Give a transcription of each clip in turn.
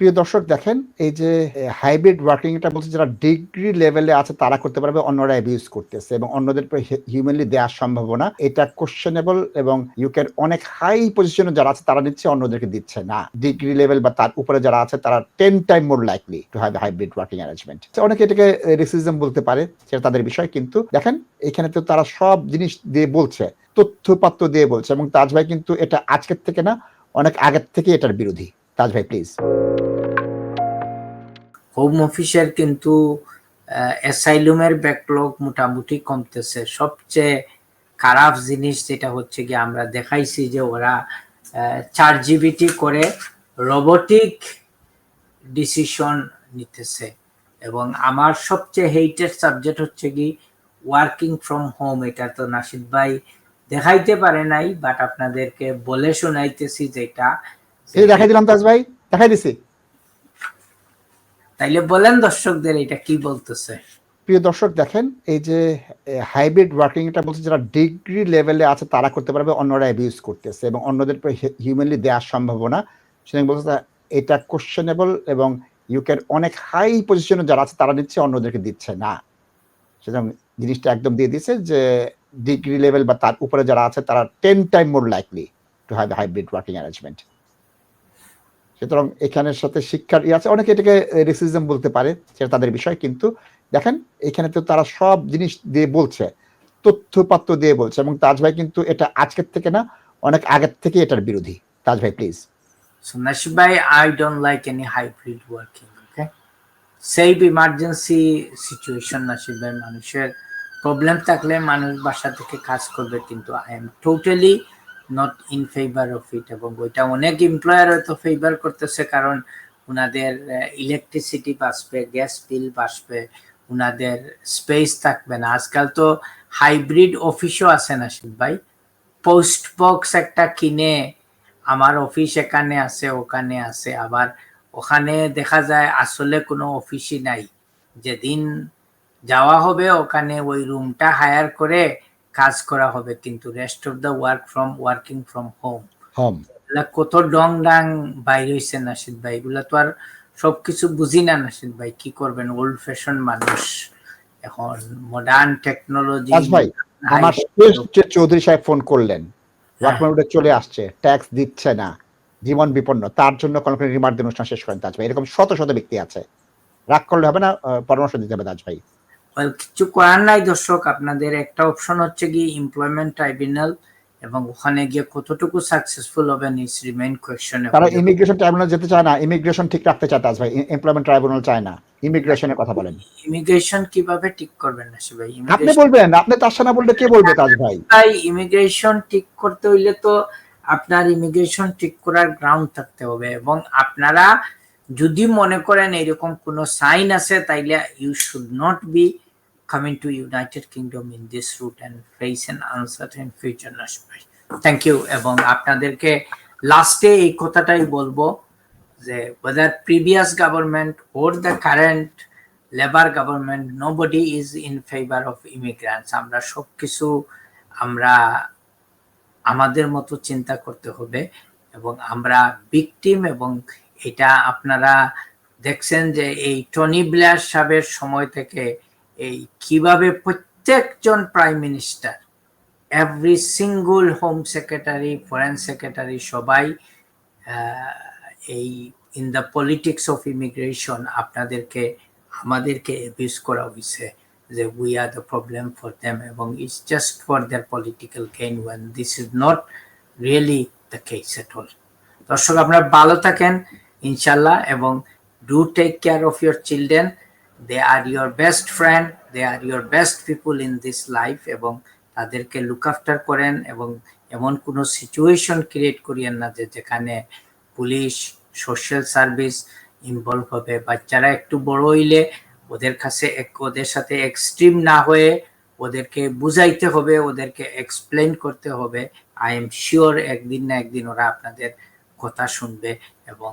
প্রিয় দর্শক, দেখেন এই যে হাইব্রিড ওয়ার্কিং এটা বলছে যারা ডিগ্রি লেভেলে আছে তারা করতে পারবে, অন্যরা অ্যাবিউজ করতেছে এবং অন্যদের হিউম্যানলি দেওয়ার সম্ভাবনা। এটা কোশ্চেনেবল এবং ইউকের অনেক হাই পজিশনে যারা আছে তারা দিচ্ছে অন্যদেরকে দিচ্ছে না। ডিগ্রি লেভেল বা তার উপরে যারা আছে তারা ten time more likely to have hybrid working arrangement অনেকে এটাকে রেসিজম বলতে পারে, সেটা তাদের বিষয়, কিন্তু দেখেন এখানে তো তারা সব জিনিস দিয়ে বলছে, তথ্যপাত্র দিয়ে বলছে এবং তাজ ভাই কিন্তু এটা আজকের থেকে না, অনেক আগের থেকে এটার বিরোধী। তাজ ভাই প্লিজ হোম অফিসের কিন্তু অ্যাসাইলুমের ব্যাকলগ মোটামুটি কমতেছে। সবচেয়ে খারাপ জিনিস যেটা হচ্ছে কি আমরা দেখাইছি যে ওরা চার জিবিটি করে রোবোটিক ডিসিশন নিতেছে। এবং আমার সবচেয়ে হেইটেড সাবজেক্ট হচ্ছে কি ওয়ার্কিং ফ্রম হোম এটা তো নাসিদ ভাই দেখাইতে পারে নাই বাট আপনাদেরকে বলে শোনাইতেছি যেটা। দেখাই দিলাম তাজ ভাই, দেখাই দিছি। তাইলে বলেন দর্শকদের এটা কি বলতেছে। প্রিয় দর্শক, দেখেন, এই যে হাইব্রিড ওয়ার্কিং এটা বলছে যারা ডিগ্রি লেভেলে আছে তারা করতে পারবে, অন্যরা অ্যাবিউজ করতেছে এবং অন্যদের হিউম্যানলি দেওয়ার সম্ভাবনা। সেটা বলছে এটা কোশ্চেনেবল এবং ইউকের অনেক হাই পজিশনে যারা আছে তারা নিচ্ছে, অন্যদেরকে দিচ্ছে না। সেরকম জিনিসটা একদম দিয়ে দিচ্ছে যে ডিগ্রি লেভেল বা তার উপরে যারা আছে তারা ten time more likely to have hybrid working arrangement সুতরাং এখানের সাথে শিক্ষার ইয়ে আছে। অনেকে এটাকে রেসিজম বলতে পারে সেটা তাদের বিষয় কিন্তু দেখেন এখানে তো তারা সব জিনিস দিয়ে বলছে তথ্যপাত্র দিয়ে বলছে এবং তাজ ভাই কিন্তু এটা আজকের থেকে না অনেক আগের থেকে এটার বিরোধী। তাজ ভাই please So Nashib bhai, I don't like any hybrid working. Okay, save emergency situation Nasib ভাই মানুষের প্রবলেম থাকলে মানুষ বাসা থেকে কাজ করবে কিন্তু I am totally not in favour of it এবং ওইটা অনেক এমপ্লয়ার হয়তো ফেভার করতেছে, কারণ ওনাদের ইলেকট্রিসিটি বাঁচবে গ্যাস বিল বাঁচবে ওনাদের স্পেস থাকবে না। আজকাল তো হাইব্রিড অফিসও আছে নাসিব ভাই। পোস্ট বক্স একটা কিনে আমার অফিস এখানে আছে, ওখানে আছে। আবার ওখানে দেখা যায় আসলে কোনো অফিসই নাই। যেদিন যাওয়া হবে ওখানে ওই রুমটা হায়ার করে কাজ করা হবে কিন্তু rest of the work from working from home home কত ডং ডাং বাইরে হয়েছে নাসিদ ভাই এগুলা তো আর সবকিছু বুঝি না নাসিদ ভাই কি করবেন? ওল্ড ফ্যাশন মানুষ এখন মডার্ন টেকনোলজি ভাই আমার শেষ যে চৌধুরী সাহেব ফোন করলেন ওয়ার্কম্যান চলে আসছে ট্যাক্স দিচ্ছে না জীবন বিপন্ন তার জন্য কোনো কোনো রিমার্ড অনুষ্ঠান শেষ করেন তাজ ভাই। এরকম শত শত ব্যক্তি আছে। রাগ করলে হবে না পরামর্শ দিতে হবে তাজ ভাই। কিছু করার নাই দর্শক। আপনাদের একটা অপশন হচ্ছে কি এমপ্লয়মেন্ট ট্রাইব্যুনাল এবং ওখানে গিয়ে কতটুকু সাকসেসফুল হবেন ইস রিমেইন কোয়েশ্চন তারা ইমিগ্রেশন ট্রাইব্যুনাল যেতে চায় না ইমিগ্রেশন ঠিক রাখতে চায় তাজ ভাই এমপ্লয়মেন্ট ট্রাইব্যুনাল চায় না ইমিগ্রেশনের কথা বলেন। ইমিগ্রেশন কীভাবে ঠিক করবেন না সে ভাই? আপনি বলবেন আপনি তার সাথে বললে কে বলবে তাজ ভাই? ভাই ইমিগ্রেশন ঠিক করতে হইলে তো আপনার ইমিগ্রেশন ঠিক করার গ্রাউন্ড থাকতে হবে এবং আপনারা যদি মনে করেন এরকম কোনো সাইন আছে, তাইলে you should not be coming to United Kingdom in this route and face an uncertain future ভাই থ্যাংক ইউ এবং আপনাদেরকে লাস্টে এই কথাটাই বলব যে, whether previous government or the current Labour government nobody is in favour of immigrants আমরা সব কিছু আমরা আমাদের মতো চিন্তা করতে হবে এবং আমরা বিকটিম এবং এটা আপনারা দেখছেন যে এই টনি ব্লেয়ার সাহেবের সময় থেকে এই কীভাবে প্রত্যেকজন prime minister every single home secretary foreign secretary সবাই এই in the politics of immigration আপনাদেরকে, আমাদেরকে অ্যাবিউজ করা হয়েছে যে we are the problem for them এবং it's just for their political gain one this is not really the case at all দর্শক, আপনারা ভালো থাকেন। ইনশাল্লাহ এবং do take care of your children they are your best friend they are your best people in this life এবং তাদেরকে look after করেন, এবং এমন কোনো সিচুয়েশন ক্রিয়েট করিয়েন না যে যেখানে পুলিশ সোশ্যাল সার্ভিস ইনভলভ হবে। বাচ্চারা একটু বড় হইলে ওদের কাছে এক, ওদের সাথে এক্সট্রিম না হয়ে ওদেরকে বুঝাইতে হবে, ওদেরকে এক্সপ্লেন করতে হবে। আই এম শিওর একদিন না একদিন ওরা আপনাদের কথা শুনবে, এবং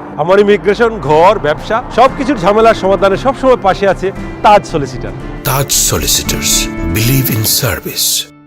আমার ইমিগ্রেশন, ঘর, ব্যবসা, সবকিছুর ঝামেলার সমাধানে সবসময় পাশে আছে Taj solicitor Taj Solicitors. Believe in service.